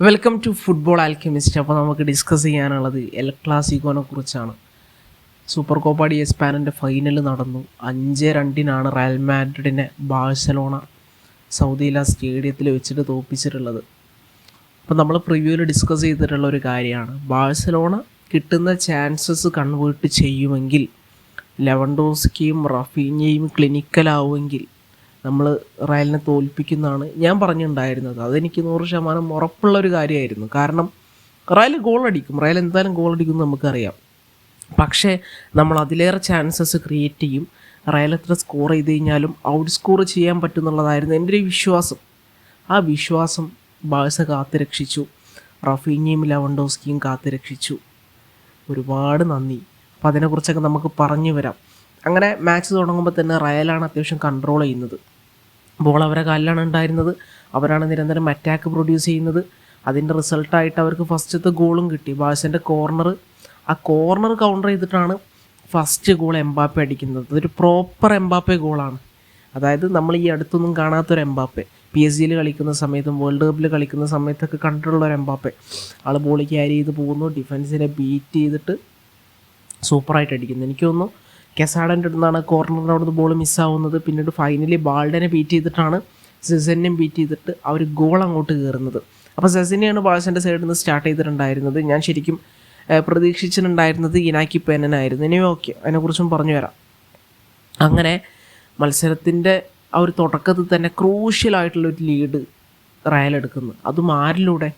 Welcome to football Alchemist അപ്പോൾ നമുക്ക് discuss ചെയ്യാനുള്ളത് എൽ ക്ലാസിക്കോനെ കുറിച്ചാണ്. സൂപ്പർ കോപ്പ ഡി എസ്പാനിന്റെ ഫൈനൽ നടന്നു. അഞ്ച് രണ്ടിനാണ് റയൽ മാഡ്രിഡിനെ ബാഴ്സലോണ സൗദിയിലെ സ്റ്റേഡിയത്തിൽ വെച്ചിട്ട് തോൽപ്പിച്ചിട്ടുള്ളത് അപ്പോൾ നമ്മൾ പ്രിവ്യൂവിൽ ഡിസ്കസ് ചെയ്തിട്ടുള്ള ഒരു കാര്യമാണ്. ബാഴ്സലോണ കിട്ടുന്ന ചാൻസസ് കൺവേർട്ട് ചെയ്യുമെങ്കിൽ ലെവൻഡോസ്കിയും റഫീനയും ക്ലിനിക്കലാവുമെങ്കിൽ നമ്മൾ റയലിനെ തോൽപ്പിക്കുന്നതാണ് ഞാൻ പറഞ്ഞിട്ടുണ്ടായിരുന്നത് അതെനിക്ക് നൂറ് ശതമാനം ഉറപ്പുള്ള ഒരു കാര്യമായിരുന്നു കാരണം റയൽ ഗോൾ അടിക്കും. റയൽ എന്തായാലും ഗോൾ അടിക്കും നമുക്കറിയാം. പക്ഷേ നമ്മൾ അതിലേറെ ചാൻസസ് ക്രിയേറ്റ് ചെയ്യും. റയൽ എത്ര സ്കോർ ചെയ്ത് കഴിഞ്ഞാലും ഔട്ട് സ്കോർ ചെയ്യാൻ പറ്റുന്നുള്ളതായിരുന്നു എന്റെ ഒരു വിശ്വാസം. ആ വിശ്വാസം ബാഴ്സ കാത്തുരക്ഷിച്ചു. രക്ഷിച്ചു ലവൻഡോസ്കിയും കാത്തുരക്ഷിച്ചു. കാത്തു രക്ഷിച്ചു ഒരുപാട് നന്ദി. അപ്പോൾ അതിനെക്കുറിച്ചൊക്കെ നമുക്ക് പറഞ്ഞു വരാം. അങ്ങനെ മാച്ച് തുടങ്ങുമ്പോൾ തന്നെ റയലാണ് അത്യാവശ്യം കൺട്രോൾ ചെയ്യുന്നത്. ബോൾ അവരെ കാലിലാണ് ഉണ്ടായിരുന്നത്. അവരാണ് നിരന്തരം അറ്റാക്ക് പ്രൊഡ്യൂസ് ചെയ്യുന്നത്. അതിന്റെ റിസൾട്ടായിട്ട് അവർക്ക് ഫസ്റ്റത്തെ ഗോളും കിട്ടി. ബാഴ്സന്റെ കോർണർ ആ കോർണർ കൗണ്ടർ ചെയ്തിട്ടാണ് ഫസ്റ്റ് ഗോൾ എംബാപ്പെ അടിക്കുന്നത്. അതൊരു പ്രോപ്പർ എംബാപ്പെ ഗോളാണ് അതായത് നമ്മൾ ഈ അടുത്തൊന്നും കാണാത്തൊരു എംബാപ്പെ. പി എസ് ജിയിൽ കളിക്കുന്ന സമയത്തും വേൾഡ് കപ്പിൽ കളിക്കുന്ന സമയത്തൊക്കെ കണ്ടിട്ടുള്ള ഒരു എംബാപ്പെ. ആൾ ബോൾ ക്യാരി ചെയ്ത് പോകുന്നു. ഡിഫൻസിനെ ബീറ്റ് ചെയ്തിട്ട് സൂപ്പറായിട്ട് അടിക്കുന്നു. എനിക്ക് തോന്നുന്നു കെസാഡന്റെ അടുത്താണ് കോർണറിന്റെ അവിടുന്ന് ബോൾ മിസ്സാവുന്നത് പിന്നീട് ഫൈനലി ബാൾഡനെ ബീറ്റ് ചെയ്തിട്ടാണ് സെസനെയും ബീറ്റ് ചെയ്തിട്ട് അവർ ഗോൾ അങ്ങോട്ട് കയറുന്നത്. അപ്പോൾ സെസനെയാണ് ബാഴ്സന്റെ സൈഡിൽ നിന്ന് സ്റ്റാർട്ട് ചെയ്തിട്ടുണ്ടായിരുന്നത്. ഞാൻ ശരിക്കും പ്രതീക്ഷിച്ചിട്ടുണ്ടായിരുന്നത് ഇനാക്കി പേനനായിരുന്നു. ഇനി ഓക്കെ അതിനെക്കുറിച്ചും പറഞ്ഞു വരാം. അങ്ങനെ മത്സരത്തിന്റെ ആ ഒരു തുടക്കത്തിൽ തന്നെ ക്രൂഷ്യലായിട്ടുള്ളൊരു ലീഡ് റയൽ എടുക്കുന്നു. അതും ആരിലൂടെ?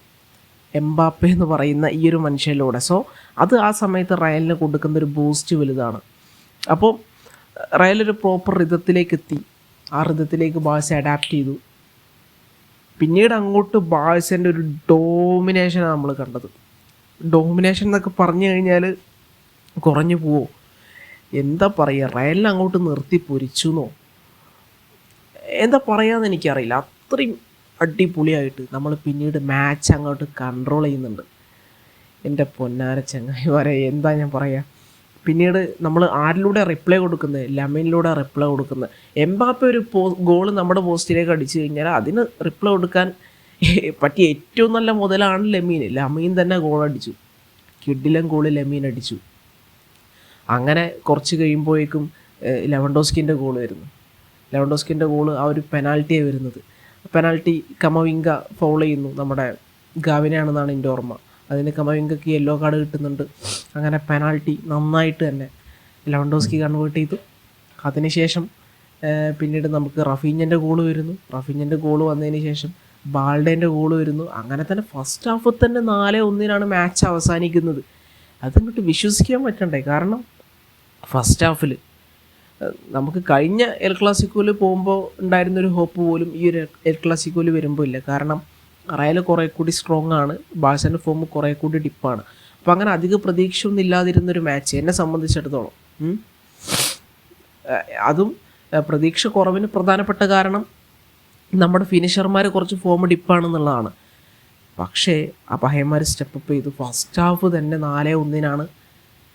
എംബാപ്പെ എന്ന് പറയുന്ന ഈ ഒരു മനുഷ്യനിലൂടെ. സോ അത് ആ സമയത്ത് റയലിന് കൊടുക്കുന്ന ഒരു ബൂസ്റ്റ് വലുതാണ്. അപ്പോൾ റയൽ ഒരു പ്രോപ്പർ റിതത്തിലേക്ക് എത്തി ആ റിതത്തിലേക്ക് ബാഴ്സ അഡാപ്റ്റ് ചെയ്തു. പിന്നീട് അങ്ങോട്ട് ബാഴ്സന്റെ ഒരു ഡോമിനേഷനാണ് നമ്മൾ കണ്ടത്. ഡോമിനേഷൻ എന്നൊക്കെ പറഞ്ഞു കഴിഞ്ഞാൽ കുറഞ്ഞു പോവോ? എന്താ പറയുക റയലിനെ അങ്ങോട്ട് നിർത്തി പൊരിച്ചുന്നോ? എന്താ പറയാന്ന് എനിക്കറിയില്ല. അത്രയും അടിപൊളിയായിട്ട് നമ്മൾ പിന്നീട് മാച്ച് അങ്ങോട്ട് കൺട്രോൾ ചെയ്യുന്നുണ്ട്. എന്റെ പൊന്നാര ചങ്ങായി വരെ എന്താ ഞാൻ പറയുക പിന്നീട് നമ്മൾ ആരിലൂടെ റിപ്ലൈ കൊടുക്കുന്നത്? ലെമനിലൂടെ റിപ്ലൈ കൊടുക്കുന്നത്. എംബാപ്പ ഒരു പോ ഗോൾ നമ്മുടെ പോസ്റ്റിലേക്ക് അടിച്ചു കഴിഞ്ഞാൽ അതിന് റിപ്ലൈ കൊടുക്കാൻ പറ്റിയ ഏറ്റവും നല്ല മുതലാണ് ലെമീൻ. ലമീൻ തന്നെ ഗോൾ അടിച്ചു. കിഡിലൻ ഗോൾ ലെമീൻ അടിച്ചു. അങ്ങനെ കുറച്ച് കഴിയുമ്പോഴേക്കും ലെവൻഡോസ്കിന്റെ ഗോൾ വരുന്നു. ലെവൻഡോസ്കിന്റെ ഗോൾ ആ ഒരു പെനാൽറ്റിയാണ് വരുന്നത്. പെനാൽറ്റി കമവിങ്ക ഫൗൾ ചെയ്യുന്നു നമ്മുടെ ഗാവിനെയാണെന്നാണ് എന്റെ ഓർമ്മ. അതിന് കമവിങ്കക്ക് യെല്ലോ കാർഡ് കിട്ടുന്നുണ്ട്. അങ്ങനെ പെനാൽറ്റി നന്നായിട്ട് തന്നെ ലെവൻഡോസ്കി കൺവേർട്ട് ചെയ്തു. അതിനുശേഷം പിന്നീട് നമുക്ക് റഫീഞ്ഞന്റെ ഗോൾ വരുന്നു. റഫീഞ്ഞന്റെ ഗോൾ വന്നതിന് ശേഷം ബാൾഡേന്റെ ഗോൾ വരുന്നു. അങ്ങനെ തന്നെ ഫസ്റ്റ് ഹാഫിൽ തന്നെ നാല് ഒന്നിനാണ് മാച്ച് അവസാനിക്കുന്നത്. അതങ്ങോട്ട് വിശ്വസിക്കാൻ പറ്റണ്ടേ? കാരണം ഫസ്റ്റ് ഹാഫിൽ നമുക്ക് കഴിഞ്ഞ എൽ ക്ലാസിക്കോയിൽ പോകുമ്പോൾ ഉണ്ടായിരുന്നൊരു ഹോപ്പ് പോലും ഈ ഒരു എൽ ക്ലാസിക്കോയിൽ വരുമ്പോൾ ഇല്ല. കാരണം റയൽ കുറേ കൂടി സ്ട്രോങ് ആണ്. ബാഴ്സന്റെ ഫോം കുറേ കൂടി ഡിപ്പാണ് അപ്പോൾ അങ്ങനെ അധിക പ്രതീക്ഷയൊന്നും ഇല്ലാതിരുന്നൊരു മാച്ച് എന്നെ സംബന്ധിച്ചിടത്തോളം. അതും പ്രതീക്ഷ കുറവിന് പ്രധാനപ്പെട്ട കാരണം നമ്മുടെ ഫിനിഷർമാർ കുറച്ച് ഫോം ഡിപ്പാണെന്നുള്ളതാണ് പക്ഷേ ആ പഹയന്മാർ സ്റ്റെപ്പ് അപ്പ് ചെയ്തു. ഫസ്റ്റ് ഹാഫ് തന്നെ നാല് ഒന്നിനാണ്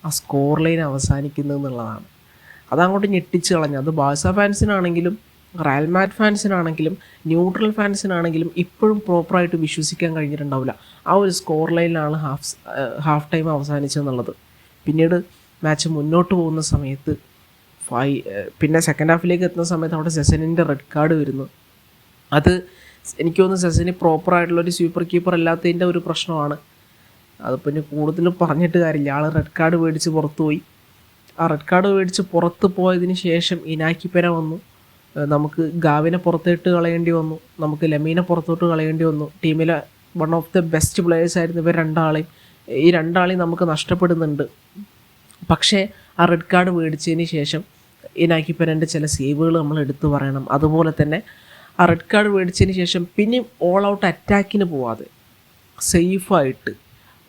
ആ സ്കോർ ലൈൻ അവസാനിക്കുന്നത് എന്നുള്ളതാണ് അതങ്ങോട്ട് ഞെട്ടിച്ച് കളഞ്ഞു. അത് ബാഴ്സ ഫാൻസിനാണെങ്കിലും റയൽ മാഡ് ഫാൻസിനാണെങ്കിലും ന്യൂട്രൽ ഫാൻസിനാണെങ്കിലും ഇപ്പോഴും പ്രോപ്പറായിട്ട് വിശ്വസിക്കാൻ കഴിഞ്ഞിട്ടുണ്ടാവില്ല. ആ ഒരു സ്കോർ ലൈനിലാണ് ഹാഫ് ഹാഫ് ടൈം അവസാനിച്ചതെന്നുള്ളത് പിന്നീട് മാച്ച് മുന്നോട്ട് പോകുന്ന സമയത്ത് ഫൈ പിന്നെ സെക്കൻഡ് ഹാഫിലേക്ക് എത്തുന്ന സമയത്ത് അവിടെ സെസനിന്റെ റെഡ് കാർഡ് വരുന്നു. അത് എനിക്ക് തോന്നുന്നു സെസനി പ്രോപ്പറായിട്ടുള്ള ഒരു സൂപ്പർ കീപ്പർ അല്ലാത്തതിന്റെ ഒരു പ്രശ്നമാണ്. അത് പിന്നെ കൂടുതൽ പറഞ്ഞിട്ട് കാര്യമില്ല. ആൾ റെഡ് കാർഡ് മേടിച്ച് പുറത്തുപോയി. ആ റെഡ് കാർഡ് മേടിച്ച് പുറത്ത് പോയതിന് ശേഷം ഇനാക്കിപ്പന വന്നു. നമുക്ക് ഗാവിനെ പുറത്തിട്ട് കളയേണ്ടി വന്നു. നമുക്ക് ലമീനെ പുറത്തോട്ട് കളയേണ്ടി വന്നു. ടീമിലെ one of the best players ആയിരുന്നു ഇവർ രണ്ടാളെയും ഈ രണ്ടാളെയും നമുക്ക് നഷ്ടപ്പെടുന്നുണ്ട്. പക്ഷേ ആ റെഡ് കാർഡ് മേടിച്ചതിന് ശേഷം ഇനാക്കിപ്പനന്റെ ചില സേവുകൾ നമ്മൾ എടുത്തു പറയണം. അതുപോലെ തന്നെ ആ റെഡ് കാർഡ് മേടിച്ചതിന് ശേഷം പിന്നെയും ഓൾ ഔട്ട് അറ്റാക്കിന് പോവാതെ സേഫായിട്ട്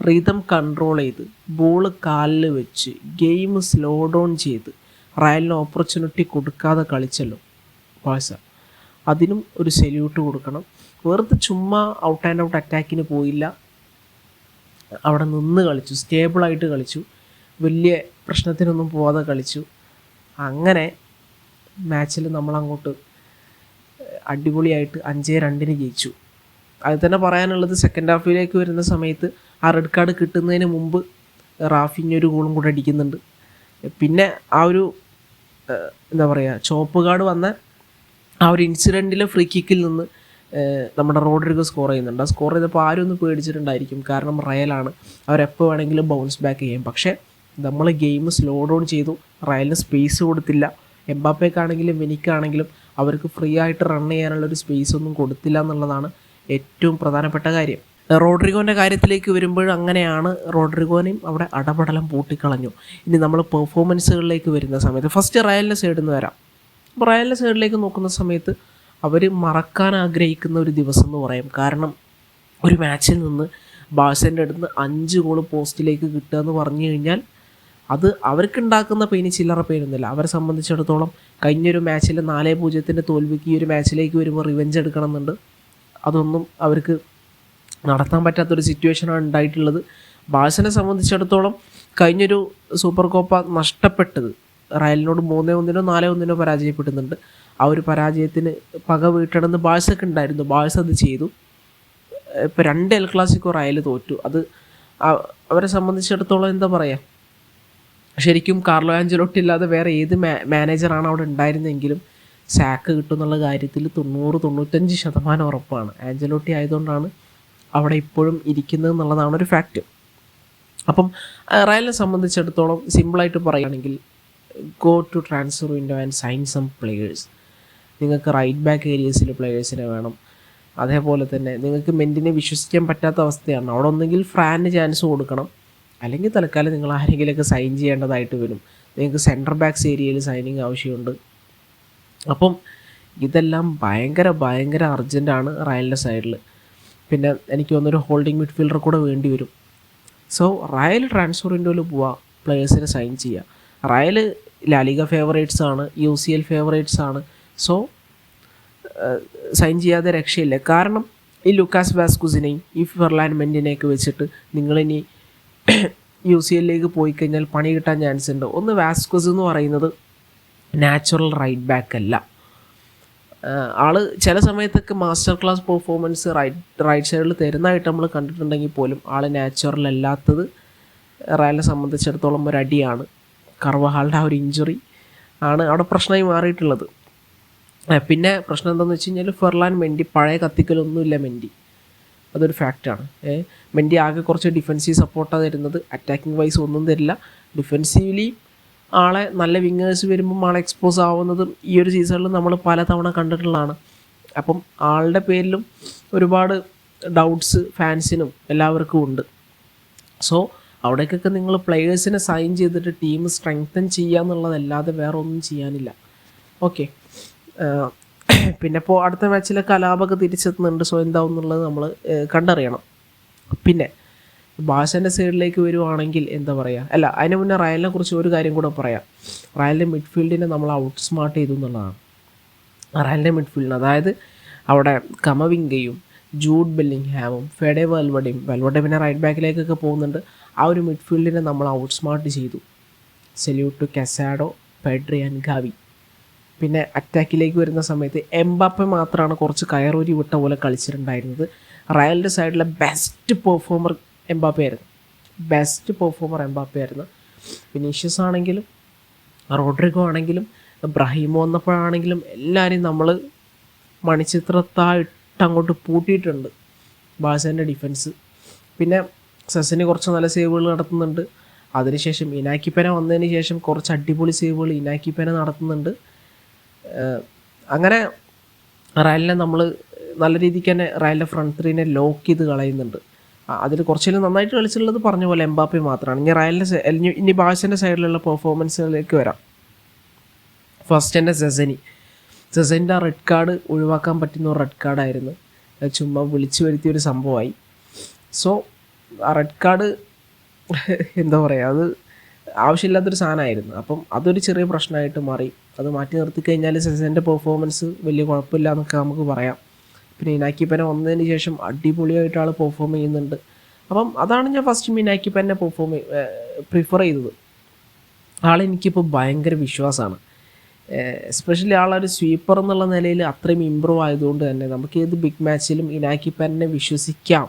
റിതം കൺട്രോൾ ചെയ്ത് ബോൾ കാലിൽ വെച്ച് ഗെയിം സ്ലോ ഡൗൺ ചെയ്ത് റയലിന് ഓപ്പർച്യൂണിറ്റി കൊടുക്കാതെ കളിച്ചല്ലോ. ബാഴ്സ അതിനും ഒരു സെല്യൂട്ട് കൊടുക്കണം. വെറുതെ ചുമ്മാ ഔട്ട് ആൻഡ് ഔട്ട് അറ്റാക്കിന് പോയില്ല. അവിടെ നിന്ന് കളിച്ചു. സ്റ്റേബിളായിട്ട് കളിച്ചു. വലിയ പ്രശ്നത്തിനൊന്നും പോവാതെ കളിച്ചു. അങ്ങനെ മാച്ചിൽ നമ്മളങ്ങോട്ട് അടിപൊളിയായിട്ട് അഞ്ചേ രണ്ടിന് ജയിച്ചു. അത് തന്നെ പറയാനുള്ളത് സെക്കൻഡ് ഹാഫിലേക്ക് വരുന്ന സമയത്ത് ആ റെഡ് കാർഡ് കിട്ടുന്നതിന് മുമ്പ് റാഫിഞ്ഞ ഒരു ഗോളും കൂടെ അടിക്കുന്നുണ്ട്. പിന്നെ ആ ഒരു എന്താ പറയുക ചോപ്പ് കാർഡ് വന്ന ആ ഒരു ഇൻസിഡന്റിലെ ഫ്രീ കിക്കിൽ നിന്ന് നമ്മുടെ റോഡ്രിഗോ സ്കോർ ചെയ്യുന്നുണ്ട്. ആ സ്കോർ ചെയ്തപ്പോൾ ആരും ഒന്ന് പേടിച്ചിട്ടുണ്ടായിരിക്കും. കാരണം റയലാണ് അവരെപ്പോൾ വേണമെങ്കിലും ബൗൺസ് ബാക്ക് ചെയ്യും. പക്ഷേ നമ്മൾ ഗെയിം സ്ലോ ഡൗൺ ചെയ്തു. റയലിന് സ്പേസ് കൊടുത്തില്ല. എംബാപ്പേക്കാണെങ്കിലും വെനിക്കാണെങ്കിലും അവർക്ക് ഫ്രീ ആയിട്ട് റൺ ചെയ്യാനുള്ള ഒരു സ്പേസ് ഒന്നും കൊടുത്തില്ല എന്നുള്ളതാണ് ഏറ്റവും പ്രധാനപ്പെട്ട കാര്യം. റോഡ്രിഗോന്റെ കാര്യത്തിലേക്ക് വരുമ്പോൾ അങ്ങനെയാണ് റോഡ്രിഗോനെയും അവിടെ അടപടലം പൂട്ടിക്കളഞ്ഞു. ഇനി നമ്മൾ പെർഫോമൻസുകളിലേക്ക് വരുന്ന സമയത്ത് ഫസ്റ്റ് റയലിന്റെ സൈഡിൽ നിന്ന് വരാം. റയലിന്റെ സൈഡിലേക്ക് നോക്കുന്ന സമയത്ത് അവർ മറക്കാൻ ആഗ്രഹിക്കുന്ന ഒരു ദിവസം എന്ന് പറയാം. കാരണം ഒരു മാച്ചിൽ നിന്ന് ബാഴ്സന്റെ അടുത്ത് അഞ്ച് ഗോൾ പോസ്റ്റിലേക്ക് കിട്ടുക എന്ന് പറഞ്ഞു കഴിഞ്ഞാൽ അത് അവർക്കുണ്ടാക്കുന്ന പെയിന് ചില്ലറ പെയിനൊന്നുമില്ല അവരെ സംബന്ധിച്ചിടത്തോളം കഴിഞ്ഞൊരു മാച്ചിൽ നാല് പൂജ്യത്തിന്റെ തോൽവിക്ക് ഈ ഒരു മാച്ചിലേക്ക് വരുമ്പോൾ റിവെഞ്ച് എടുക്കണം എന്നുണ്ട് അതൊന്നും അവർക്ക് നടത്താൻ പറ്റാത്തൊരു സിറ്റുവേഷനാണ് ഉണ്ടായിട്ടുള്ളത്. ബാഴ്സനെ സംബന്ധിച്ചിടത്തോളം കഴിഞ്ഞൊരു സൂപ്പർ കോപ്പ നഷ്ടപ്പെട്ടത് റയലിനോട് മൂന്നേ ഒന്നിനോ നാലേ ഒന്നിനോ പരാജയപ്പെടുന്നുണ്ട്. ആ ഒരു പരാജയത്തിന് പക വീട്ടണമെന്ന് ബാഴ്സക്ക് ഉണ്ടായിരുന്നു. ബാഴ്സ് അത് ചെയ്തു. ഇപ്പോൾ രണ്ട് എൽ ക്ലാസിക്കോ റയൽ തോറ്റു. അത് അവരെ സംബന്ധിച്ചിടത്തോളം എന്താ പറയുക ശരിക്കും കാർലോ ആഞ്ചലോട്ടി ഇല്ലാതെ വേറെ ഏത് മാനേജറാണ് അവിടെ ഉണ്ടായിരുന്നെങ്കിലും സാക്ക് കിട്ടും എന്നുള്ള കാര്യത്തിൽ തൊണ്ണൂറ് തൊണ്ണൂറ്റഞ്ച് ശതമാനം ഉറപ്പാണ്. ആഞ്ചലോട്ടി ആയതുകൊണ്ടാണ് അവിടെ ഇപ്പോഴും ഇരിക്കുന്നത് എന്നുള്ളതാണ് ഒരു ഫാക്റ്റ്. അപ്പം റയലിനെ സംബന്ധിച്ചിടത്തോളം സിമ്പിളായിട്ട് പറയുകയാണെങ്കിൽ go to transfer window and sign some players നിങ്ങൾക്ക് റൈറ്റ് ബാക്ക് ഏരിയസിൽ പ്ലെയേഴ്സിനെ വേണം. അതേപോലെ തന്നെ നിങ്ങൾക്ക് മെന്റിനെ വിശ്വസിക്കാൻ പറ്റാത്ത അവസ്ഥയാണ്. അവിടെ ഒന്നെങ്കിൽ ഫ്രാനിന് ചാൻസ് കൊടുക്കണം. അല്ലെങ്കിൽ തൽക്കാലം നിങ്ങൾ ആരെങ്കിലുമൊക്കെ സൈൻ ചെയ്യേണ്ടതായിട്ട് വരും. നിങ്ങൾക്ക് സെന്റർ ബാക്ക്സ് ഏരിയയിൽ സൈനിങ് ആവശ്യമുണ്ട്. അപ്പം ഇതെല്ലാം ഭയങ്കര ഭയങ്കര അർജന്റാണ് റയലിന്റെ സൈഡിൽ പിന്നെ എനിക്ക് തോന്നുന്നൊരു ഹോൾഡിംഗ് മിഡ്ഫീൽഡർ കൂടെ വേണ്ടി വരും. സോ റയൽ ട്രാൻസ്ഫർ വിൻഡോയിൽ പോവുക പ്ലേയേഴ്സിനെ സൈൻ ചെയ്യുക റയൽ ലാലിക ഫേവറേറ്റ്സ് ആണ് യു സി എൽ ഫേവറേറ്റ്സ് ആണ്. സോ സൈൻ ചെയ്യാതെ രക്ഷയില്ല. കാരണം ഈ ലുക്കാസ് വാസ്കുസിനെയും ഈ ഫെർലാൻമെന്റിനെയൊക്കെ വെച്ചിട്ട് നിങ്ങളിനി യു സി എല്ലിലേക്ക് പോയി കഴിഞ്ഞാൽ പണി കിട്ടാൻ ചാൻസ് ഉണ്ട്. ഒന്ന് വാസ്കുസ് എന്ന് പറയുന്നത് നാച്ചുറൽ റൈറ്റ് ബാക്ക് അല്ല. ആൾ ചില സമയത്തൊക്കെ master class performance right right സൈഡിൽ തരുന്നതായിട്ട് നമ്മൾ കണ്ടിട്ടുണ്ടെങ്കിൽ പോലും ആൾ നാച്ചുറൽ അല്ലാത്തത് റയലിനെ സംബന്ധിച്ചിടത്തോളം ഒരു അടിയാണ് കർവഹാളുടെ ആ ഒരു ഇഞ്ചുറി ആണ് അവിടെ പ്രശ്നമായി മാറിയിട്ടുള്ളത്. പിന്നെ പ്രശ്നം എന്താണെന്ന് വെച്ച് കഴിഞ്ഞാൽ ഫെർലാൻ മെൻഡി പഴയ കത്തിക്കലൊന്നുമില്ല മെൻഡി. അതൊരു ഫാക്റ്റാണ് മെൻഡി ആകെ കുറച്ച് ഡിഫെൻസീവ് സപ്പോർട്ടാണ് തരുന്നത്. അറ്റാക്കിംഗ് വൈസ് ഒന്നും തരില്ല. ഡിഫെൻസീവ്ലി ആളെ നല്ല വിങ്ങേഴ്സ് വരുമ്പം ആളെ എക്സ്പോസ് ആവുന്നതും ഈ ഒരു സീസണിൽ നമ്മൾ പലതവണ കണ്ടിട്ടുള്ളതാണ്. അപ്പം ആളുടെ പേരിലും ഒരുപാട് ഡൗട്ട്സ് ഫാൻസിനും എല്ലാവർക്കും ഉണ്ട്. സോ അവിടേക്കൊക്കെ നിങ്ങൾ പ്ലെയേഴ്സിനെ സൈൻ ചെയ്തിട്ട് ടീം സ്ട്രെങ്തൻ ചെയ്യുക എന്നുള്ളതല്ലാതെ വേറെ ഒന്നും ചെയ്യാനില്ല ഓക്കെ പിന്നെ ഇപ്പോൾ അടുത്ത മാച്ചിലെ കലാപൊക്കെ തിരിച്ചെത്തുന്നുണ്ട്. സോ എന്താവും എന്നുള്ളത് നമ്മൾ കണ്ടറിയണം. പിന്നെ ബാഷന്റെ സൈഡിലേക്ക് വരുവാണെങ്കിൽ എന്താ പറയുക അല്ല അതിന് മുന്നേ റയലിനെ കുറിച്ച് ഒരു കാര്യം കൂടെ പറയാം. റയലിന്റെ മിഡ്ഫീൽഡിനെ നമ്മൾ ഔട്ട് സ്മാർട്ട് ചെയ്തു എന്നുള്ളതാണ്. റയലിന്റെ മിഡ്ഫീൽഡിന് അതായത് അവിടെ കമവിംഗയും ജൂഡ് ബെല്ലിംഗ്ഹാമും ഫെഡേ വെൽവഡയും വെൽവഡ പിന്നെ റൈറ്റ് ബാക്കിലേക്കൊക്കെ പോകുന്നുണ്ട്. ആ ഒരു മിഡ്ഫീൽഡിനെ നമ്മൾ ഔട്ട് സ്മാർട്ട് ചെയ്തു. Salute to Casado Pedri and Gavi പിന്നെ അറ്റാക്കിലേക്ക് വരുന്ന സമയത്ത് എംബാപ്പെ മാത്രമാണ് കുറച്ച് കയറൂരി വിട്ട പോലെ കളിച്ചിട്ടുണ്ടായിരുന്നത്. റയലിന്റെ സൈഡിലെ ബെസ്റ്റ് പെർഫോമർ എംബാപ്പെ ആയിരുന്നു. ബെസ്റ്റ് പെർഫോമർ എംബാപ്പെ ആയിരുന്നു. വിനീഷ്യസ് ആണെങ്കിലും റോഡ്രിഗോ ആണെങ്കിലും ബ്രഹീമോ വന്നപ്പോഴാണെങ്കിലും എല്ലാവരെയും നമ്മൾ മണിച്ചിത്രത്തായിട്ട് അങ്ങോട്ട് പൂട്ടിയിട്ടുണ്ട്. ബാസേന്റെ ഡിഫൻസ് പിന്നെ സെസിന് കുറച്ച് നല്ല സേവുകൾ നടത്തുന്നുണ്ട്. അതിനുശേഷം ഇനാക്കിപ്പന വന്നതിന് ശേഷം കുറച്ച് അടിപൊളി സേവുകൾ ഇനാക്കിപ്പന നടത്തുന്നുണ്ട്. അങ്ങനെ റയലിനെ നമ്മൾ നല്ല രീതിക്ക് തന്നെ റയലിന്റെ ഫ്രണ്ട് ത്രീനെ ലോക്ക് ചെയ്ത് കളയുന്നുണ്ട്. അതിൽ കുറച്ചെങ്കിലും നന്നായിട്ട് കളിച്ചിട്ടുള്ളത് പറഞ്ഞ പോലെ എംബാപ്പെ മാത്രമാണ് ഇനി റയലിന്റെ ഇനി ബാഴ്സിന്റെ സൈഡിലുള്ള പെർഫോമൻസുകളിലേക്ക് വരാം. ഫസ്റ്റ് എന്റെ സെസനി. സെസനിന്റെ ആ റെഡ് കാർഡ് ഒഴിവാക്കാൻ പറ്റുന്ന ഒരു റെഡ് കാർഡായിരുന്നു ചുമ്മാ വിളിച്ചു വരുത്തിയ ഒരു സംഭവമായി. സോ റെഡ് കാർഡ് എന്താ പറയുക അത് ആവശ്യമില്ലാത്തൊരു സാധനമായിരുന്നു. അപ്പം അതൊരു ചെറിയ പ്രശ്നമായിട്ട് മാറി. അത് മാറ്റി നിർത്തി കഴിഞ്ഞാൽ സെസന്റെ പെർഫോമൻസ് വലിയ കുഴപ്പമില്ല എന്നൊക്കെ നമുക്ക് പറയാം. പിന്നെ ഇനാക്കിപ്പന വന്നതിന് ശേഷം അടിപൊളിയായിട്ട് ആൾ പെർഫോം ചെയ്യുന്നുണ്ട്. അപ്പം അതാണ് ഞാൻ ഫസ്റ്റ് മിനാക്കിപ്പനെ പെർഫോം പ്രിഫർ ചെയ്തത്. ആളെനിക്കിപ്പോൾ ഭയങ്കര വിശ്വാസമാണ് എസ്പെഷ്യലി ആളൊരു സ്വീപ്പർ എന്നുള്ള നിലയിൽ അത്രയും ഇമ്പ്രൂവ് ആയതുകൊണ്ട് തന്നെ നമുക്ക് ഏത് ബിഗ് മാച്ചിലും ഇനാക്കിപ്പനെ വിശ്വസിക്കാം.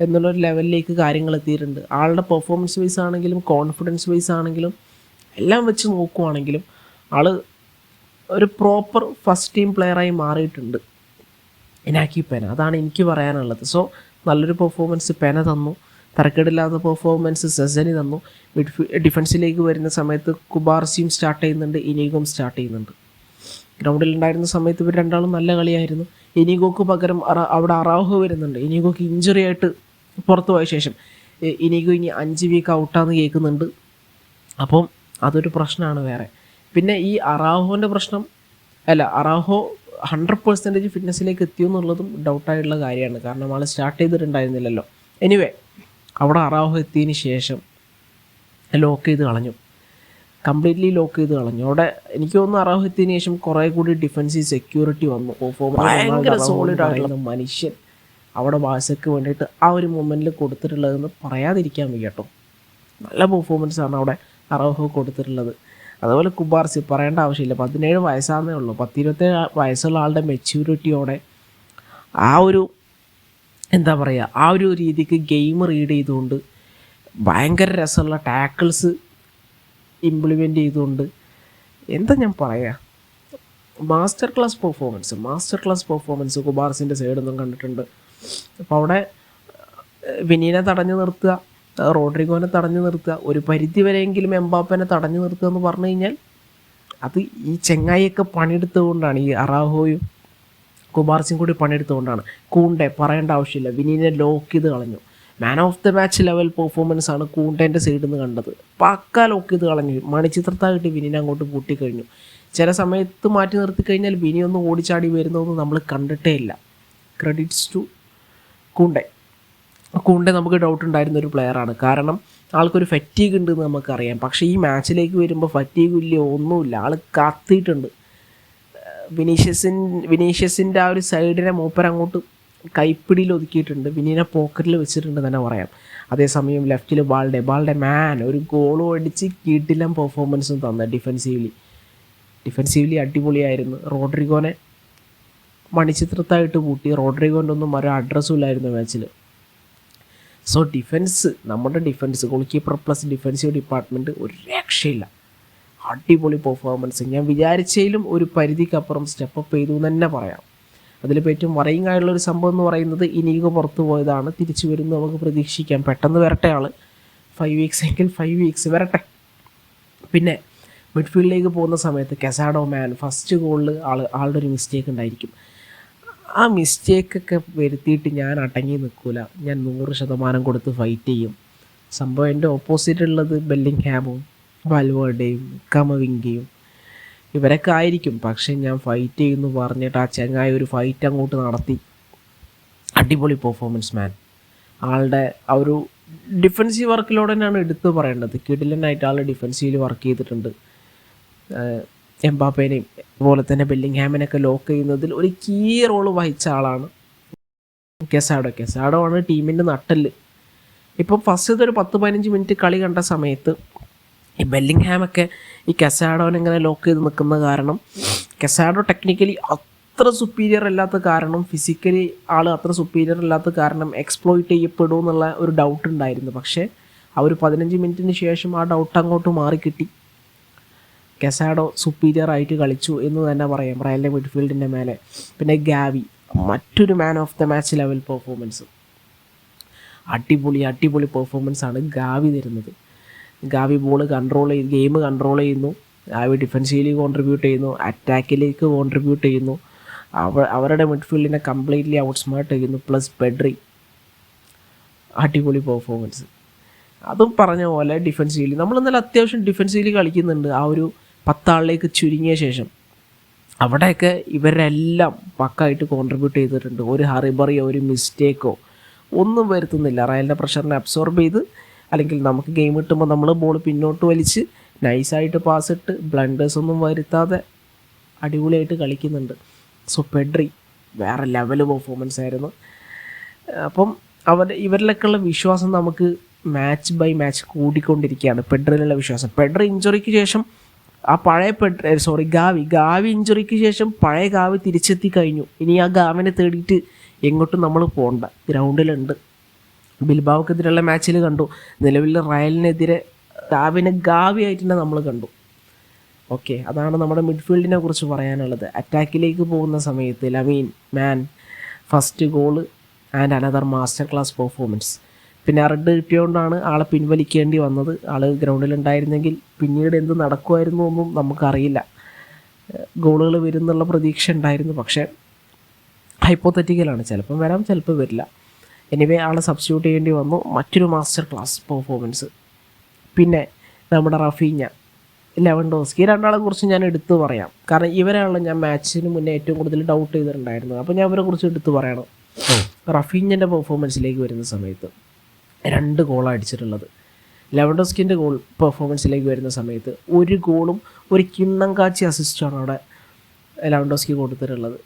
എന്നുള്ളൊരു ലെവലിലേക്ക് കാര്യങ്ങൾ എത്തിയിട്ടുണ്ട്. ആളുടെ പെർഫോമൻസ് വൈസ് ആണെങ്കിലും കോൺഫിഡൻസ് വൈസ് ആണെങ്കിലും എല്ലാം വെച്ച് നോക്കുവാണെങ്കിലും ആൾ ഒരു പ്രോപ്പർ ഫസ്റ്റ് ടീം പ്ലെയറായി മാറിയിട്ടുണ്ട്. Inaki Pena. അതാണ് എനിക്ക് പറയാനുള്ളത്. സോ നല്ലൊരു പെർഫോമൻസ് പെന തന്നു. തരക്കേടില്ലാത്ത പെർഫോമൻസ് സെസനി തന്നു. ഡിഫൻസിലേക്ക് വരുന്ന സമയത്ത് കുബാർസിയും സ്റ്റാർട്ട് ചെയ്യുന്നുണ്ട്. ഇനീഗോം സ്റ്റാർട്ട് ചെയ്യുന്നുണ്ട്. ഗ്രൗണ്ടിൽ ഉണ്ടായിരുന്ന സമയത്ത് ഇവർ രണ്ടാളും നല്ല കളിയായിരുന്നു. ഇനീഗോക്ക് പകരം അവിടെ അറാഹു വരുന്നുണ്ട്. ഇനീഗോക്ക് ഇഞ്ചുറി ആയിട്ട് പുറത്തു പോയ ശേഷം. ഇനിക്കും ഇനി അഞ്ച് വീക്ക് ഔട്ടാന്ന് കേൾക്കുന്നുണ്ട്. അപ്പം അതൊരു പ്രശ്നമാണ് വേറെ. പിന്നെ ഈ അറാഹോന്റെ പ്രശ്നം അല്ല അറാഹോ ഹൺഡ്രഡ് പെർസെന്റേജ് ഫിറ്റ്നസ്സിലേക്ക് എത്തിയോ എന്നുള്ളതും ഡൗട്ടായിട്ടുള്ള കാര്യമാണ്. കാരണം ആൾ സ്റ്റാർട്ട് ചെയ്തിട്ടുണ്ടായിരുന്നില്ലല്ലോ. എനിവേ അവിടെ അറാഹോ എത്തിയതിന് ശേഷം ലോക്ക് ചെയ്ത് കളഞ്ഞു. കംപ്ലീറ്റ്ലി ലോക്ക് ചെയ്ത് കളഞ്ഞു. അവിടെ എനിക്ക് തോന്നുന്നു അറാഹോ എത്തിയതിന് ശേഷം കുറേ കൂടി ഡിഫൻസീവ് സെക്യൂരിറ്റി വന്നു. ഭയങ്കര സോളിഡ് ആയിട്ടുള്ള മനുഷ്യൻ. അവിടെ ബാഴ്സയ്ക്ക് വേണ്ടിയിട്ട് ആ ഒരു മൊമെന്റിൽ കൊടുത്തിട്ടുള്ളതെന്ന് പറയാതിരിക്കാൻ വയ്യ കേട്ടോ നല്ല ആണ് അവിടെ അറാഹു കൊടുത്തിട്ടുള്ളത്. അതുപോലെ കുബാർസി പറയേണ്ട ആവശ്യമില്ല. പതിനേഴ് വയസ്സാന്നേ ഉള്ളൂ. പത്തിരുപത്തേഴ് വയസ്സുള്ള ആളുടെ മെച്യൂരിറ്റിയോടെ ആ ഒരു എന്താ പറയുക ആ ഒരു രീതിക്ക് ഗെയിം റീഡ് ചെയ്തുകൊണ്ട് ഭയങ്കര രസമുള്ള ടാക്കിൾസ് ഇംപ്ലിമെന്റ് ചെയ്തുകൊണ്ട് എന്താ ഞാൻ പറയുക master class performance master class performance കുബാർസിന്റെ സൈഡൊന്നും കണ്ടിട്ടുണ്ട്. അപ്പോൾ അവിടെ വിനീനെ തടഞ്ഞു നിർത്തുക റോഡ്രിഗോനെ തടഞ്ഞു നിർത്തുക ഒരു പരിധി വരെയെങ്കിലും എംബാപ്പനെ തടഞ്ഞു നിർത്തുക എന്ന് പറഞ്ഞു കഴിഞ്ഞാൽ അത് ഈ ചെങ്ങായിയൊക്കെ പണിയെടുത്തുകൊണ്ടാണ് ഈ അറാഹോയും കുമാർസിയും കൂടി പണിയെടുത്തുകൊണ്ടാണ്. കൂണ്ടെ പറയേണ്ട ആവശ്യമില്ല. വിനീനെ ലോക്ക് ചെയ്ത് കളഞ്ഞു. Man of the match level performance ആണ് കൂണ്ടേന്റെ സൈഡിൽ നിന്ന് കണ്ടത്. പക്ക ലോക്ക് ചെയ്ത് കളഞ്ഞു. മണിച്ചിത്രത്തായിട്ട് വിനീനെ അങ്ങോട്ട് പൂട്ടിക്കഴിഞ്ഞു. ചില സമയത്ത് മാറ്റി നിർത്തി കഴിഞ്ഞാൽ വിനി ഒന്ന് ഓടിച്ചാടി വരുന്നതൊന്നും നമ്മൾ കണ്ടിട്ടേ ഇല്ല. ക്രെഡിറ്റ്സ് ടു കൂണ്ടെ കൂണ്ടെ നമുക്ക് ഡൗട്ട് ഉണ്ടായിരുന്ന ഒരു പ്ലെയറാണ് കാരണം ആൾക്കൊരു ഫറ്റീഗ് ഉണ്ട് എന്ന് നമുക്കറിയാം. പക്ഷേ ഈ മാച്ചിലേക്ക് വരുമ്പോൾ ഫറ്റീഗ് ഇല്ല ഒന്നുമില്ല. ആൾ കത്തിയിട്ടുണ്ട്. വിനീഷ്യസിൻ വിനീഷ്യസിന്റെ ആ ഒരു സൈഡിനെ മൂപ്പർ അങ്ങോട്ട് കൈപ്പിടിയിൽ ഒതുക്കിയിട്ടുണ്ട്. വിനീനെ പോക്കറ്റിൽ വെച്ചിട്ടുണ്ട് തന്നെ പറയാം. അതേസമയം ലെഫ്റ്റിൽ ബാൾഡെ. ബാൾഡെ മാൻ ഒരു ഗോളും അടിച്ച് കീട്ടിലും പെർഫോമൻസും തന്ന ഡിഫെൻസീവ്ലി ഡിഫെൻസീവ്ലി അടിപൊളിയായിരുന്നു. റോഡ്രിഗോനെ മണിച്ചിത്രത്തായിട്ട് കൂട്ടി റോഡ്രിഗോന്റെ ഒന്നും ഒരു അഡ്രസ്സും ഇല്ലായിരുന്നു മാച്ചിൽ സോ ഡിഫൻസ് നമ്മുടെ defence goal keeper plus defensive department ഒരു രക്ഷയില്ല. അടിപൊളി പെർഫോമൻസ് ഞാൻ വിചാരിച്ചതിലും ഒരു പരിധിക്കപ്പുറം സ്റ്റെപ്പ് അപ്പ് ചെയ്തു എന്ന് തന്നെ പറയാം. അതിലിപ്പോൾ ഏറ്റവും വറയിങ് ആയിട്ടുള്ള ഒരു സംഭവം എന്ന് പറയുന്നത് ഇനീഗോ പുറത്തു പോയതാണ്. തിരിച്ചു വരുന്നു നമുക്ക് പ്രതീക്ഷിക്കാം. പെട്ടെന്ന് വരട്ടെ ആൾ ഫൈവ് വീക്സ് എങ്കിൽ ഫൈവ് വീക്സ് വരട്ടെ. പിന്നെ മിഡ്ഫീൽഡിലേക്ക് പോകുന്ന സമയത്ത് കെസാഡോ മാൻ ഫസ്റ്റ് ഗോളിൽ ആൾ ആളുടെ ഒരു മിസ്റ്റേക്ക് ഉണ്ടായിരിക്കും. ആ മിസ്റ്റേക്കൊക്കെ വരുത്തിയിട്ട് ഞാൻ അടങ്ങി നിൽക്കൂല. ഞാൻ നൂറ് ശതമാനം കൊടുത്ത് ഫൈറ്റ് ചെയ്യും. സംഭവം എന്റെ ഓപ്പോസിറ്റ് ഉള്ളത് ബെല്ലിംഗ് ഹാമും വൽവേർഡേയും കമവിങ്കയും ഇവരൊക്കെ ആയിരിക്കും. പക്ഷേ ഞാൻ ഫൈറ്റ് ചെയ്യുന്നു പറഞ്ഞിട്ട് ആ ചങ്ങായി ഒരു ഫൈറ്റ് അങ്ങോട്ട് നടത്തി. അടിപൊളി പെർഫോമൻസ് മാൻ ആളുടെ ആ ഒരു ഡിഫൻസീവ് വർക്കിലൂടെ തന്നെയാണ് എടുത്തു പറയേണ്ടത്. കിടിലനായിട്ട് ആൾ ഡിഫൻസീവിൽ വർക്ക് ചെയ്തിട്ടുണ്ട്. എംബാപ്പേനെയും അതുപോലെ തന്നെ ബെല്ലിംഗ്ഹാമിനൊക്കെ ലോക്ക് ചെയ്യുന്നതിൽ ഒരു കീ റോൾ വഹിച്ച ആളാണ് കെസാഡോ. കെസാഡോ ആണ് ടീമിന്റെ നട്ടൽ ഇപ്പം ഫസ്റ്റ് ഒരു പത്ത് പതിനഞ്ച് മിനിറ്റ് കളി കണ്ട സമയത്ത് ഈ ബെല്ലിംഗ്ഹാമൊക്കെ ഈ കെസാഡോനെ ഇങ്ങനെ ലോക്ക് ചെയ്ത് നിൽക്കുന്ന കാരണം കെസാഡോ ടെക്നിക്കലി അത്ര സുപ്പീരിയർ അല്ലാത്ത കാരണം ഫിസിക്കലി ആൾ അത്ര സുപ്പീരിയർ അല്ലാത്ത കാരണം എക്സ്പ്ലോയിറ്റ് ചെയ്യപ്പെടുമോ എന്നുള്ള ഒരു ഡൗട്ട് ഉണ്ടായിരുന്നു. പക്ഷേ ആ ഒരു പതിനഞ്ച് മിനിറ്റിന് ശേഷം ആ ഡൗട്ട് അങ്ങോട്ട് മാറിക്കിട്ടി. കെസാഡോ സുപ്പീരിയർ ആയിട്ട് കളിച്ചു എന്ന് തന്നെ പറയാം. റയലിന്റെ മിഡ്ഫീൽഡിന്റെ മേലെ. പിന്നെ ഗാവി മറ്റൊരു man of the match level performance അടിപൊളി അടിപൊളി പെർഫോമൻസ് ആണ് ഗാവി തരുന്നത്. ഗാവി ബോൾ കൺട്രോൾ ചെയ്ത് ഗെയിം കൺട്രോൾ ചെയ്യുന്നു. ഗാവി ഡിഫൻസീവ്ലി കോൺട്രിബ്യൂട്ട് ചെയ്യുന്നു. അറ്റാക്കിലേക്ക് കോൺട്രിബ്യൂട്ട് ചെയ്യുന്നു. അവ അവരുടെ മിഡ്ഫീൽഡിനെ കംപ്ലീറ്റ്ലി ഔട്ട് സ്മാർട്ട് ചെയ്യുന്നു. പ്ലസ് ബെഡ്രി അടിപൊളി പെർഫോമൻസ് അതും പറഞ്ഞ പോലെ ഡിഫൻസീവ്ലി നമ്മൾ എന്നാലും അത്യാവശ്യം ഡിഫൻസീവ്ലി കളിക്കുന്നുണ്ട്. ആ ഒരു പത്താളിലേക്ക് ചുരുങ്ങിയ ശേഷം അവിടെയൊക്കെ ഇവരെല്ലാം പക്കായിട്ട് കോൺട്രിബ്യൂട്ട് ചെയ്തിട്ടുണ്ട്. ഒരു ഹറിബറിയോ ഒരു മിസ്റ്റേക്കോ ഒന്നും വരുത്തുന്നില്ല. റയലിന്റെ പ്രഷറിനെ അബ്സോർബ് ചെയ്ത് അല്ലെങ്കിൽ നമുക്ക് ഗെയിം കിട്ടുമ്പോൾ നമ്മൾ ബോൾ പിന്നോട്ട് വലിച്ച് നൈസായിട്ട് പാസ് ഇട്ട് ബ്ലണ്ടേഴ്സ് ഒന്നും വരുത്താതെ അടിപൊളിയായിട്ട് കളിക്കുന്നുണ്ട്. സോ പെഡ്രി വേറെ ലെവൽ പെർഫോമൻസ് ആയിരുന്നു. അപ്പം അവർ ഇവരിലൊക്കെയുള്ള വിശ്വാസം നമുക്ക് മാച്ച് ബൈ മാച്ച് കൂടിക്കൊണ്ടിരിക്കുകയാണ്. പെഡ്രിലുള്ള വിശ്വാസം. പെഡ്രി ഇഞ്ചുറിക്ക് ശേഷം ആ പഴയ പെട്ട സോറി ഗാവി. ഗാവി ഇഞ്ചുറിക്ക് ശേഷം പഴയ ഗാവി തിരിച്ചെത്തി കഴിഞ്ഞു. ഇനി ആ ഗാവിനെ തേടിയിട്ട് എങ്ങോട്ടും നമ്മൾ പോകണ്ട ഗ്രൗണ്ടിലുണ്ട് ബിൽബാവക്കെതിരെയുള്ള മാച്ചിൽ കണ്ടു. നിലവിൽ റയലിനെതിരെ ഗാവിനെ ഗാവി ആയിട്ട് തന്നെ നമ്മൾ കണ്ടു. ഓക്കെ അതാണ് നമ്മുടെ മിഡ്ഫീൽഡിനെ കുറിച്ച് പറയാനുള്ളത്. അറ്റാക്കിലേക്ക് പോകുന്ന സമയത്ത് ലവീൻ മാൻ first goal and another master class performance പിന്നെ റെഡ് കിട്ടിയതുകൊണ്ടാണ് ആളെ പിൻവലിക്കേണ്ടി വന്നത്. ആൾ ഗ്രൗണ്ടിലുണ്ടായിരുന്നെങ്കിൽ പിന്നീട് എന്ത് നടക്കുമായിരുന്നു എന്നും നമുക്കറിയില്ല. ഗോളുകൾ വരുന്നുള്ള പ്രതീക്ഷ ഉണ്ടായിരുന്നു. പക്ഷേ ഹൈപ്പോത്തറ്റിക്കലാണ് ചിലപ്പം വരാം ചിലപ്പോൾ വരില്ല. എനിവേ ആളെ സബ്സ്റ്റിറ്റ്യൂട്ട് ചെയ്യേണ്ടി വന്നു. മറ്റൊരു മാസ്റ്റർ ക്ലാസ് പെർഫോമൻസ് പിന്നെ നമ്മുടെ റഫീഞ്ഞ ലെവൻ ലെവൻഡോസ്കി രണ്ടാളെ കുറിച്ച് ഞാൻ എടുത്തു പറയാം. കാരണം ഇവരാണല്ലോ ഞാൻ മാച്ചിന് മുന്നേ ഏറ്റവും കൂടുതൽ ഡൗട്ട് ചെയ്തിട്ടുണ്ടായിരുന്നത്. അപ്പോൾ ഞാൻ ഇവരെ കുറിച്ച് എടുത്തു പറയണം. റഫീഞ്ഞന്റെ പെർഫോമൻസിലേക്ക് വരുന്ന സമയത്ത്. രണ്ട് ഗോളാണ് അടിച്ചിട്ടുള്ളത്. ലെവൻഡോസ്കിന്റെ ഗോൾ പെർഫോമൻസിലേക്ക് വരുന്ന സമയത്ത് ഒരു ഗോളും ഒരു കിണ്ണം കാച്ചി അസിസ്റ്റാണ് അവിടെ ലെവൻഡോസ്കി കൊടുത്തിട്ടുള്ളത്.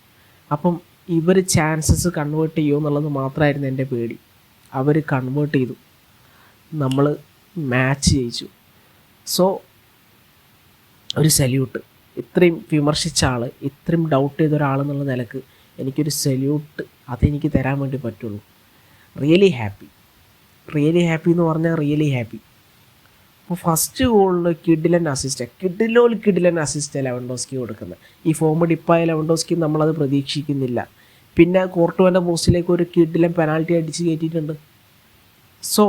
അപ്പം ഇവർ ചാൻസസ് കൺവേർട്ട് ചെയ്യുമോ എന്നുള്ളത് മാത്രമായിരുന്നു എന്റെ പേടി. അവർ കൺവേർട്ട് ചെയ്തു. നമ്മൾ മാച്ച് ജയിച്ചു. സോ ഒരു സല്യൂട്ട് ഇത്രയും വിമർശിച്ച ആൾ ഇത്രയും ഡൗട്ട് ചെയ്ത ഒരാൾ എന്നുള്ള നിലയ്ക്ക് എനിക്കൊരു സല്യൂട്ട് അതെനിക്ക് തരാൻ വേണ്ടി പറ്റുള്ളൂ. റിയലി ഹാപ്പി റിയലി ഹാപ്പി എന്ന് പറഞ്ഞാൽ റിയലി ഹാപ്പി അപ്പോൾ ഫസ്റ്റ് ഗോളിൽ കിഡിലൻ അസിസ്റ്റ് കിഡിലോൽ കിഡിലൻ അസിസ്റ്റ് ലെവൻഡോസ്കി കൊടുക്കുന്നത് ഈ ഫോം ഡിപ്പായ ലെവൻഡോസ്കി നമ്മളത് പ്രതീക്ഷിക്കുന്നില്ല. പിന്നെ കോർട്ടുവന്റെ പോസ്റ്റിലേക്ക് ഒരു കിഡിലൻ പെനാൽറ്റി അടിച്ച് കയറ്റിയിട്ടുണ്ട് സോ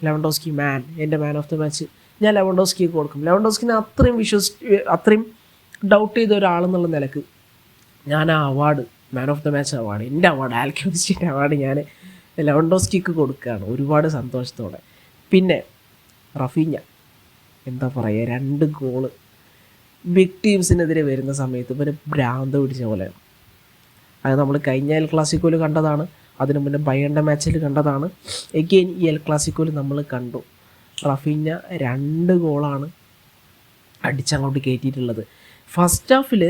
ലെവൻഡോസ്കി മാൻ എന്റെ മാൻ ഓഫ് ദി മാച്ച് ഞാൻ ലെവൻഡോസ്കിക്ക് കൊടുക്കും. ലെവൻഡോസ്കിനെ അത്രയും വിശ്വസി അത്രയും ഡൗട്ട് ചെയ്ത ഒരാളെന്നുള്ള നിലയ്ക്ക് ഞാൻ ആ award man of the match award എന്റെ അവാർഡ് ആൽക്യൂസിന്റെ അവാർഡ് ഞാൻ ലെവൻഡോസ്കിക്ക് കൊടുക്കുകയാണ്. ഒരുപാട് സന്തോഷത്തോടെ. പിന്നെ റഫീഞ്ഞ. എന്താ പറയുക രണ്ട് ഗോൾ ബിഗ് ടീംസിനെതിരെ വരുന്ന സമയത്ത് പിന്നെ ഭ്രാന്ത് പിടിച്ച പോലെയാണ് അത് നമ്മൾ കഴിഞ്ഞ എൽ ക്ലാസിക്കോയിൽ കണ്ടതാണ്. അതിനു മുന്നേ ബയണ്ട മാച്ചിൽ കണ്ടതാണ്. എഗെയിൻ ഈ എൽ ക്ലാസിക്കോയിൽ നമ്മൾ കണ്ടു. റഫീഞ്ഞ രണ്ട് ഗോളാണ് അടിച്ചങ്ങോട്ട് കയറ്റിയിട്ടുള്ളത്. ഫസ്റ്റ് ഹാഫിൽ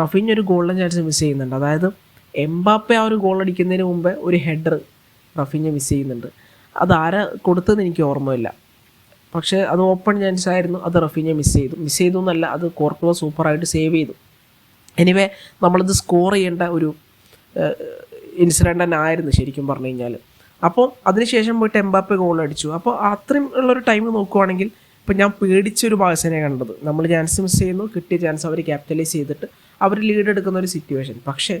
റഫീഞ്ഞ ഒരു ഗോളിന്റെ ചാൻസ് മിസ് ചെയ്യുന്നുണ്ട്. അതായത് എംബാപ്പെ ആ ഒരു ഗോൾ അടിക്കുന്നതിന് മുമ്പേ ഒരു ഹെഡർ റഫീഞ്ഞ മിസ് ചെയ്യുന്നുണ്ട്. അത് ആരാ കൊടുത്തതെന്ന് എനിക്ക് ഓർമ്മയില്ല. പക്ഷേ അത് ഓപ്പൺ ചാൻസ് ആയിരുന്നു. അത് റഫീഞ്ഞ മിസ് ചെയ്തു. മിസ് ചെയ്തു എന്നല്ല അത് കോർട്ടുവ സൂപ്പറായിട്ട് സേവ് ചെയ്തു. എനിവേ നമ്മളത് സ്കോർ ചെയ്യേണ്ട ഒരു ഇൻസിഡന്റ് തന്നെ ആയിരുന്നു ശരിക്കും പറഞ്ഞു കഴിഞ്ഞാൽ. അപ്പോൾ അതിനുശേഷം പോയിട്ട് എംബാപ്പെ ഗോൾ അടിച്ചു. അപ്പോൾ അത്രയും ഉള്ളൊരു ടൈം നോക്കുവാണെങ്കിൽ ഇപ്പം ഞാൻ പേടിച്ചൊരു ബാഴ്സനെ കണ്ടത്. നമ്മൾ ചാൻസ് മിസ് ചെയ്യുന്നു കിട്ടിയ ചാൻസ് അവർ ക്യാപിറ്റലൈസ് ചെയ്തിട്ട് അവർ ലീഡ് എടുക്കുന്ന ഒരു സിറ്റുവേഷൻ പക്ഷേ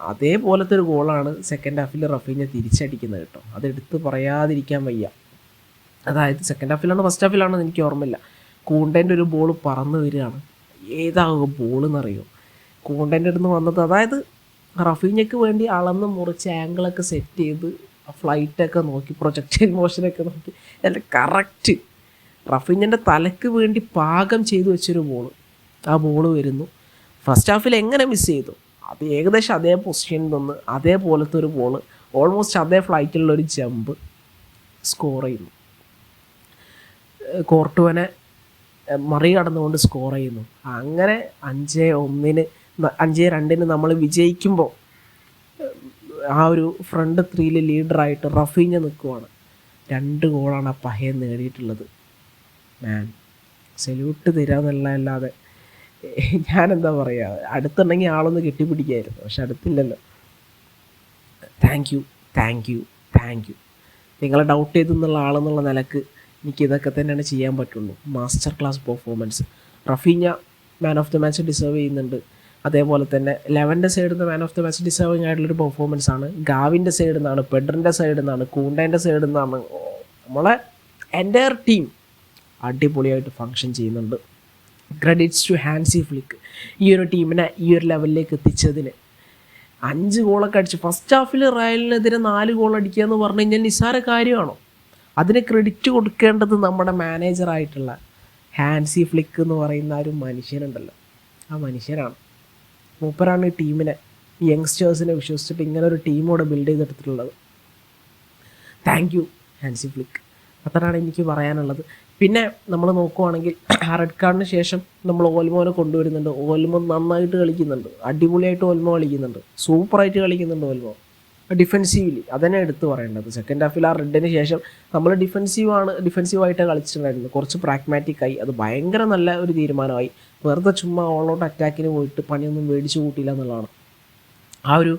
അതേപോലത്തെ ഒരു ഗോളാണ് സെക്കൻഡ് ഹാഫിൽ റഫീഞ്ഞ തിരിച്ചടിക്കുന്നത് കേട്ടോ. അതെടുത്ത് പറയാതിരിക്കാൻ വയ്യ. അതായത് സെക്കൻഡ് ഹാഫിലാണ് ഫസ്റ്റ് ഹാഫിലാണോ എനിക്ക് ഓർമ്മയില്ല. കൂണ്ടന്റെ ഒരു ബോൾ പറന്ന് വരികയാണ്. ഏതാകും ബോൾ എന്നറിയോ? കൂണ്ടന്റെ അടുത്ത് വന്നത് അതായത് റഫീഞ്ഞയ്ക്ക് വേണ്ടി അളന്ന് മുറിച്ച് ആംഗിളൊക്കെ സെറ്റ് ചെയ്ത് ഫ്ലൈറ്റൊക്കെ നോക്കി പ്രൊജക്ഷൻ മോഷനൊക്കെ നോക്കി. അല്ല കറക്റ്റ് റഫീഞ്ഞന്റെ തലക്ക് വേണ്ടി പാകം ചെയ്തു വെച്ചൊരു ബോൾ ആ ബോൾ വരുന്നു. ഫസ്റ്റ് ഹാഫിൽ എങ്ങനെ മിസ് ചെയ്തു? അത് ഏകദേശം അതേ പൊസിഷനിൽ നിന്ന് അതേപോലത്തെ ഒരു ബോൾ ഓൾമോസ്റ്റ് അതേ ഫ്ലൈറ്റിലുള്ള ഒരു ജമ്പ് സ്കോർ ചെയ്യുന്നു. കോർട്ടുവനെ മറികടന്നുകൊണ്ട് സ്കോർ ചെയ്യുന്നു. അങ്ങനെ അഞ്ച് ഒന്നിന് അഞ്ച് രണ്ടിന് നമ്മൾ വിജയിക്കുമ്പോൾ ആ ഒരു ഫ്രണ്ട് ത്രീയിൽ ലീഡറായിട്ട് റഫീഞ്ഞ നിൽക്കുവാണ്. രണ്ട് ഗോളാണ് ആ പഹയം നേടിയിട്ടുള്ളത്. മാൻ സല്യൂട്ട് തരാന്നല്ലാതെ ഞാനെന്താ പറയുക അടുത്തുണ്ടെങ്കിൽ ആളൊന്ന് കെട്ടിപ്പിടിക്കായിരുന്നു പക്ഷെ അടുത്തില്ലല്ലോ. Thank you thank you thank you നിങ്ങളെ ഡൗട്ട് ചെയ്തെന്നുള്ള ആളെന്നുള്ള നിലയ്ക്ക് എനിക്ക് ഇതൊക്കെ തന്നെയാണ് ചെയ്യാൻ പറ്റുള്ളൂ. Master class performance Raphinha man of the match deserve ചെയ്യുന്നുണ്ട്. അതേപോലെ തന്നെ ലെവന്റെ സൈഡിൽ നിന്ന് man of the match deserving ആയിട്ടുള്ളൊരു പെർഫോമൻസ് ആണ്. ഗാവിന്റെ സൈഡിൽ നിന്നാണ് പെഡറിന്റെ സൈഡിൽ നിന്നാണ് കൂണ്ടേന്റെ സൈഡിൽ നിന്നാണ് നമ്മളെ എന്റെ ടീം അടിപൊളിയായിട്ട് ഫങ്ഷൻ ചെയ്യുന്നുണ്ട്. ക്രെഡിറ്റ്സ് ടു ഹാൻസി ഫ്ലിക്ക് ഈ ഒരു ടീമിനെ ഈ ഒരു ലെവലിലേക്ക് എത്തിച്ചതിന്. അഞ്ച് ഗോളൊക്കെ അടിച്ച് ഫസ്റ്റ് ഹാഫിൽ റയലിനെതിരെ നാല് ഗോൾ അടിക്കുക എന്ന് പറഞ്ഞു കഴിഞ്ഞാൽ നിസ്സാര കാര്യമാണോ? അതിന് ക്രെഡിറ്റ് കൊടുക്കേണ്ടത് നമ്മുടെ മാനേജറായിട്ടുള്ള ഹാൻസി ഫ്ലിക്ക് എന്ന് പറയുന്ന ഒരു മനുഷ്യനുണ്ടല്ലോ. ആ മനുഷ്യനാണ്. മൂപ്പരാണ് ഈ ടീമിനെ യങ്സ്റ്റേഴ്സിനെ വിശ്വസിച്ചിട്ട് ഇങ്ങനെ ഒരു ടീമോടെ ബിൽഡ് ചെയ്തെടുത്തിട്ടുള്ളത്. താങ്ക് യു ഹാൻസി ഫ്ലിക്ക് അത്രയാണ് എനിക്ക് പറയാനുള്ളത്. പിന്നെ നമ്മൾ നോക്കുവാണെങ്കിൽ ആ റെഡ് കാർഡിന് ശേഷം നമ്മൾ ഓൽമോനെ കൊണ്ടുവരുന്നുണ്ട്. ഓൽമോ നന്നായിട്ട് കളിക്കുന്നുണ്ട്. അടിപൊളിയായിട്ട് ഓൽമോ കളിക്കുന്നുണ്ട്. സൂപ്പറായിട്ട് കളിക്കുന്നുണ്ട് ഓൽമോ. ഡിഫെൻസീവ്ലി അതന്നെ എടുത്തു പറയേണ്ടത്. സെക്കൻഡ് ഹാഫിൽ ആ റെഡിന് ശേഷം നമ്മൾ ഡിഫെൻസീവാണ് ഡിഫെൻസീവായിട്ട് കളിച്ചിട്ടുണ്ടായിരുന്നു കുറച്ച് പ്രാഗ്മാറ്റിക് ആയി. അത് ഭയങ്കര നല്ല ഒരു തീരുമാനമായി. വെറുതെ ചുമ്മാ ഓൾ ഔട്ട് അറ്റാക്കിന് പോയിട്ട് പണിയൊന്നും മേടിച്ചു കൂട്ടിയില്ല എന്നുള്ളതാണ്. ആ ഒരു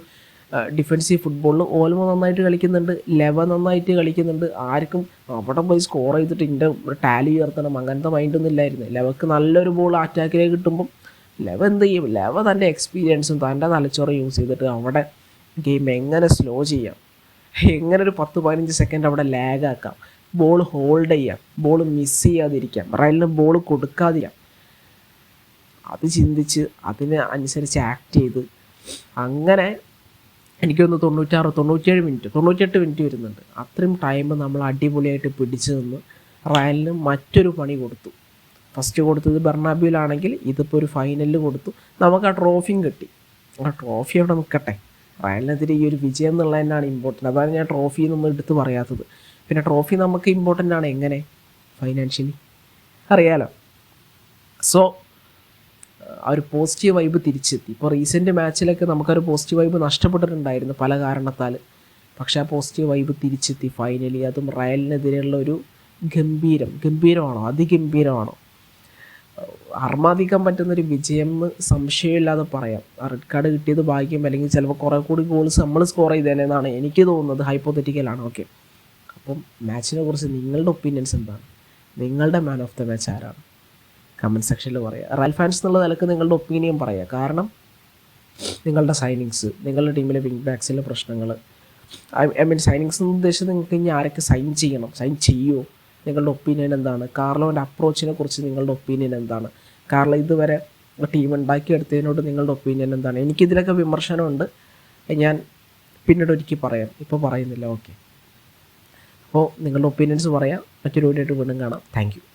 ഡിഫെൻസീവ് ഫുട്ബോളിൽ ഓൽമോ നന്നായിട്ട് കളിക്കുന്നുണ്ട് ലെവ നന്നായിട്ട് കളിക്കുന്നുണ്ട്. ആർക്കും അവിടെ പോയി സ്കോർ ചെയ്തിട്ട് ഇന്റെ ടാലി ഉയർത്തണം അങ്ങനത്തെ മൈൻഡൊന്നും ഇല്ലായിരുന്നു. ലെവക്ക് നല്ലൊരു ബോൾ അറ്റാക്കിലേക്ക് കിട്ടുമ്പം ലെവ എന്ത് ചെയ്യും? ലെവ തന്റെ എക്സ്പീരിയൻസും തന്റെ തലച്ചോറ് യൂസ് ചെയ്തിട്ട് അവിടെ ഗെയിം എങ്ങനെ സ്ലോ ചെയ്യാം? എങ്ങനെ ഒരു പത്ത് പതിനഞ്ച് സെക്കൻഡ് അവിടെ ലാഗ് ആക്കാം? ബോൾ ഹോൾഡ് ചെയ്യാം ബോൾ മിസ് ചെയ്യാതിരിക്കാം റയലിന് ബോൾ കൊടുക്കാതിരിക്കാം. അത് ചിന്തിച്ച് അതിന് അനുസരിച്ച് ആക്ട് ചെയ്ത് അങ്ങനെ എനിക്കൊന്ന് തൊണ്ണൂറ്റാറ് തൊണ്ണൂറ്റേഴ് മിനിറ്റ് തൊണ്ണൂറ്റെട്ട് മിനിറ്റ് വരുന്നുണ്ട്. അത്രയും ടൈം നമ്മൾ അടിപൊളിയായിട്ട് പിടിച്ചു നിന്ന് റയലിന് മറ്റൊരു പണി കൊടുത്തു. ഫസ്റ്റ് കൊടുത്തത് ബെർണാബ്യൂലാണെങ്കിൽ ഇതിപ്പോൾ ഒരു ഫൈനലിൽ കൊടുത്തു. നമുക്ക് ആ ട്രോഫിയും കിട്ടി. ആ ട്രോഫി അവിടെ നിൽക്കട്ടെ. റയലിനെതിരെ ഈ ഒരു വിജയം എന്നുള്ളത് തന്നെയാണ് ഇമ്പോർട്ടന്റ് അതാണ് ഞാൻ ട്രോഫി എന്നൊന്നും എടുത്ത് പറയാത്തത്. പിന്നെ ട്രോഫി നമുക്ക് ഇമ്പോർട്ടന്റ് ആണ് എങ്ങനെ? ഫൈനാൻഷ്യലി അറിയാലോ? സോ ആ ഒരു പോസിറ്റീവ് വൈബ് തിരിച്ചെത്തി. ഇപ്പോൾ റീസെന്റ് മാച്ചിലൊക്കെ നമുക്കൊരു പോസിറ്റീവ് വൈബ് നഷ്ടപ്പെട്ടിട്ടുണ്ടായിരുന്നു പല കാരണത്താൽ പക്ഷേ ആ പോസിറ്റീവ് വൈബ് തിരിച്ചെത്തി. ഫൈനലി അതും റയലിനെതിരെയുള്ള ഒരു ഗംഭീരം ഗംഭീരമാണോ? അതിഗംഭീരമാണോ? അർമാദിക്കാൻ പറ്റുന്നൊരു വിജയം സംശയമില്ലാതെ പറയാം. റെഡ് കാർഡ് കിട്ടിയത് ഭാഗ്യം അല്ലെങ്കിൽ ചിലപ്പോൾ കുറേ കൂടി ഗോൾസ് നമ്മൾ സ്കോർ ചെയ്തേനെന്നാണ് എനിക്ക് തോന്നുന്നത് ഹൈപ്പോത്തറ്റിക്കലാണ് ഓക്കെ അപ്പം മാച്ചിനെ കുറിച്ച് നിങ്ങളുടെ ഒപ്പീനിയൻസ് എന്താണ്? നിങ്ങളുടെ മാൻ ഓഫ് ദ മാച്ച് ആരാണ്? കമന്റ് സെക്ഷനിൽ പറയുക റയൽ ഫാൻസ് എന്നുള്ള നിലയ്ക്ക് നിങ്ങളുടെ ഒപ്പീനിയൻ പറയുക കാരണം നിങ്ങളുടെ സൈനിങ്സ് നിങ്ങളുടെ ടീമിലെ വിങ് ബാക്സിലെ പ്രശ്നങ്ങൾ ഐ മീൻ സൈനിങ്സ് എന്ന് ഉദ്ദേശിച്ചത് നിങ്ങൾക്ക് ഇനി ആരൊക്കെ സൈൻ ചെയ്യണം സൈൻ ചെയ്യുമോ നിങ്ങളുടെ ഒപ്പീനിയൻ എന്താണ്? കാർലോന്റെ അപ്രോച്ചിനെ കുറിച്ച് നിങ്ങളുടെ ഒപ്പീനിയൻ എന്താണ്? കാർലോ ഇതുവരെ ടീം ഉണ്ടാക്കിയെടുത്തതിനോട് നിങ്ങളുടെ ഒപ്പീനിയൻ എന്താണ്? എനിക്കിതിലൊക്കെ വിമർശനമുണ്ട്. ഞാൻ പിന്നീട് ഒരിക്കൽ പറയാം. ഇപ്പോൾ പറയുന്നില്ല. ഓക്കെ അപ്പോൾ നിങ്ങളുടെ ഒപ്പീനിയൻസ് പറയാം. മറ്റൊരു വീഡിയോ വീണ്ടും കാണാം. താങ്ക്